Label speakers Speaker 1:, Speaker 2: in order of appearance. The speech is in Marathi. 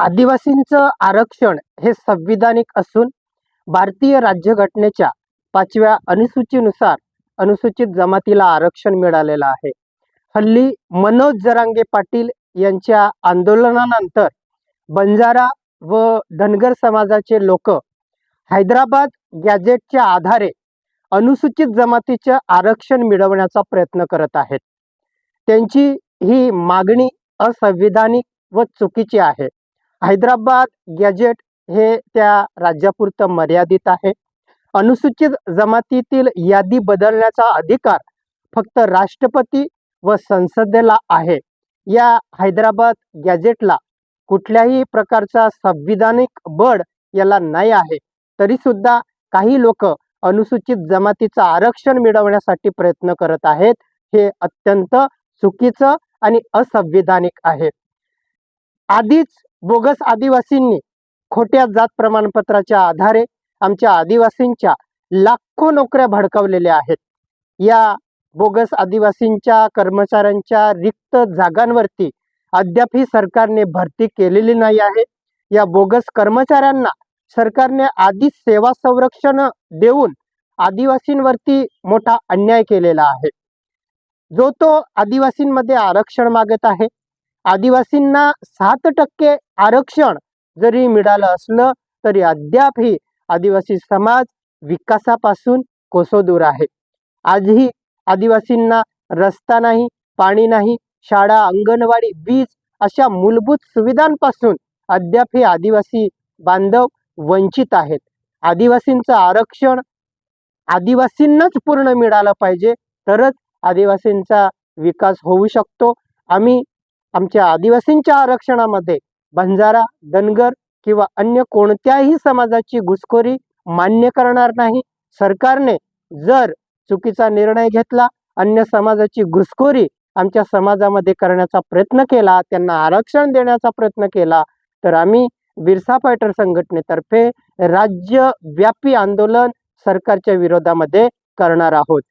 Speaker 1: आदिवासींचं आरक्षण हे संविधानिक असून भारतीय राज्यघटनेच्या पाचव्या अनुसूचीनुसार अनुसूचित जमातीला आरक्षण मिळालेलं आहे. हल्ली मनोज जरांगे पाटील यांच्या आंदोलनानंतर बंजारा व धनगर समाजाचे लोक हैदराबाद गॅजेटच्या आधारे अनुसूचित जमातीचं आरक्षण मिळवण्याचा प्रयत्न करत आहेत. त्यांची ही मागणी असंविधानिक व चुकीची आहे. हैदराबाद गॅजेट हे त्या राज्यापुरतं मर्यादित आहे. अनुसूचित जमातीतील यादी बदलण्याचा अधिकार फक्त राष्ट्रपती व संसदेला आहे. या हैदराबाद गॅजेटला कुठल्याही प्रकारचा संविधानिक बळ याला नाही आहे. तरी सुद्धा काही लोक अनुसूचित जमातीचं आरक्षण मिळवण्यासाठी प्रयत्न करत आहेत. हे अत्यंत चुकीचं आणि असंविधानिक आहे. आधीच बोगस आदिवासींनी खोट्या जात प्रमाणपत्राच्या आधारे आमच्या आदिवासींच्या लाखो नोकऱ्या भडकावलेल्या आहेत. या बोगस आदिवासींच्या कर्मचाऱ्यांच्या रिक्त जागांवरती अद्यापही सरकारने भरती केलेली नाही आहे. या बोगस कर्मचाऱ्यांना सरकारने आधीच सेवा संरक्षण देऊन आदिवासींवरती मोठा अन्याय केलेला आहे. जो तो आदिवासींमध्ये आरक्षण मागत आहे आदिवासींना सात टक्के आरक्षण जरी मिळालं असलं तरी अद्यापही आदिवासी समाज विकासापासून कोसो दूर आहे. आजही आदिवासींना रस्ता नाही पाणी नाही शाळा अंगणवाडी वीज अशा मूलभूत सुविधांपासून अद्यापही आदिवासी बांधव वंचित आहेत. आदिवासींचं आरक्षण आदिवासींनाच पूर्ण मिळालं पाहिजे तरच आदिवासींचा विकास होऊ शकतो. आम्ही आमच्या आदिवासींच्या आरक्षणामध्ये बंजारा धनगर किंवा अन्य कोणत्याही समाजाची घुसखोरी मान्य करणार नाही. सरकारने जर चुकीचा निर्णय घेतला अन्य समाजाची घुसखोरी आमच्या समाजामध्ये करण्याचा प्रयत्न केला त्यांना आरक्षण देण्याचा प्रयत्न केला तर आम्ही बिरसा फायटर संघटनेतर्फे राज्यव्यापी आंदोलन सरकारच्या विरोधामध्ये करणार आहोत.